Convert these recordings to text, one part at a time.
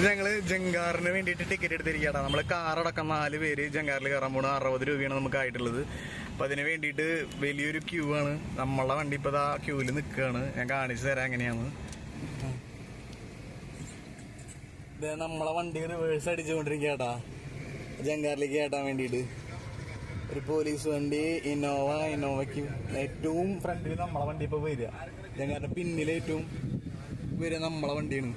ഞങ്ങൾ ജംഗാറിന് വേണ്ടിയിട്ട് ടിക്കറ്റ് എടുത്തിരിക്കട്ടാ നമ്മൾ കാറടക്കം നാല് പേര് ജംഗാറിൽ കയറാൻ പോണ അറുപത് രൂപയാണ് നമുക്ക് ആയിട്ടുള്ളത്. അപ്പൊ അതിന് വേണ്ടിയിട്ട് വലിയൊരു ക്യൂ ആണ്. നമ്മളെ വണ്ടി ഇപ്പൊ ആ ക്യൂൽ നിൽക്കുകയാണ് ഞാൻ കാണിച്ചു തരാം എങ്ങനെയാണ്. നമ്മളെ വണ്ടി റിവേഴ്സ് അടിച്ചുകൊണ്ടിരിക്കട്ടാ ജംഗാറിലേക്ക് കേട്ടാൻ വേണ്ടിയിട്ട്. ഒരു പോലീസ് വണ്ടി ഇന്നോവ ഇന്നോവയ്ക്ക് ഏറ്റവും ഫ്രണ്ടിൽ നമ്മളെ വണ്ടി ഇപ്പൊ വരിക. ഞങ്ങളുടെ പിന്നിൽ ഏറ്റവും വരിക നമ്മളെ വണ്ടിയാണ്.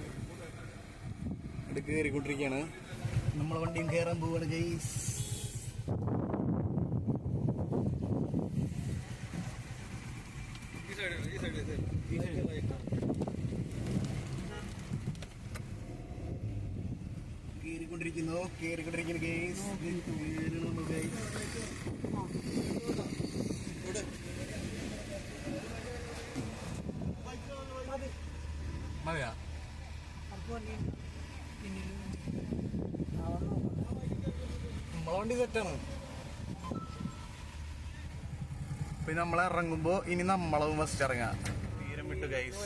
ഇത് കയറിക്കൊണ്ടിരിക്കുകയാണ് നമ്മളെ വണ്ടിയും കയറാൻ പോവാണ് ഗൈസ് കയറിക്കൊണ്ടിരിക്കുന്നു കയറിക്കൊണ്ടിരിക്കുന്നു ഗൈസ് നമ്മൾ ഗൈസ് മതിയാ? വണ്ടി തെറ്റാണ്. പിന്നെ നമ്മൾ ഇറങ്ങുമ്പോ ഇനി നമ്മളും ഫസ്റ്റ് ഇറങ്ങാം. തീരം വിട്ടു ഗൈസ്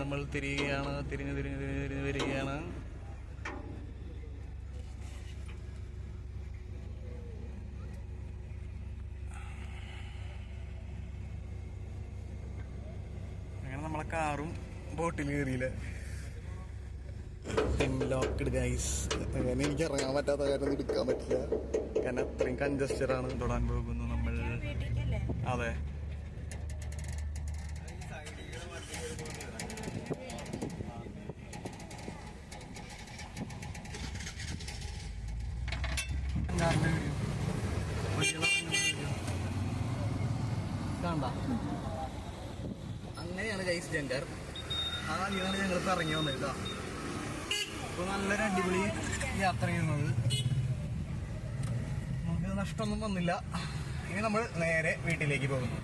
നമ്മൾ തിരിയുകയാണ് തിരിഞ്ഞ് തിരിഞ്ഞ് തിരിഞ്ഞ് തിരിഞ്ഞ് വരികയാണ് അങ്ങനെ നമ്മളെ കാറും ബോട്ടിൽ കയറിയില്ല? ലോക്ക്ഡ് ഗൈസ് അങ്ങനെ എനിക്ക് ഇറങ്ങാൻ പറ്റാത്ത കാര്യം എടുക്കാൻ പറ്റില്ല. കാരണം അത്രയും കഞ്ചസ്റ്റഡ് ആണ് തൊടാൻ പോകുന്നു നമ്മൾ. അതെ. കണ്ട ഗൈസ് ജങ്കർ ആ വഴിയാണ് ഞങ്ങൾ ഇപ്പൊ ഇറങ്ങി വന്നത് കേട്ടോ ഇപ്പൊ നല്ലൊരു അടിപൊളി യാത്ര ചെയ്യുന്നത് നമുക്ക് നഷ്ടമൊന്നും വന്നില്ല. ഇനി നമ്മൾ നേരെ വീട്ടിലേക്ക് പോകുന്നു.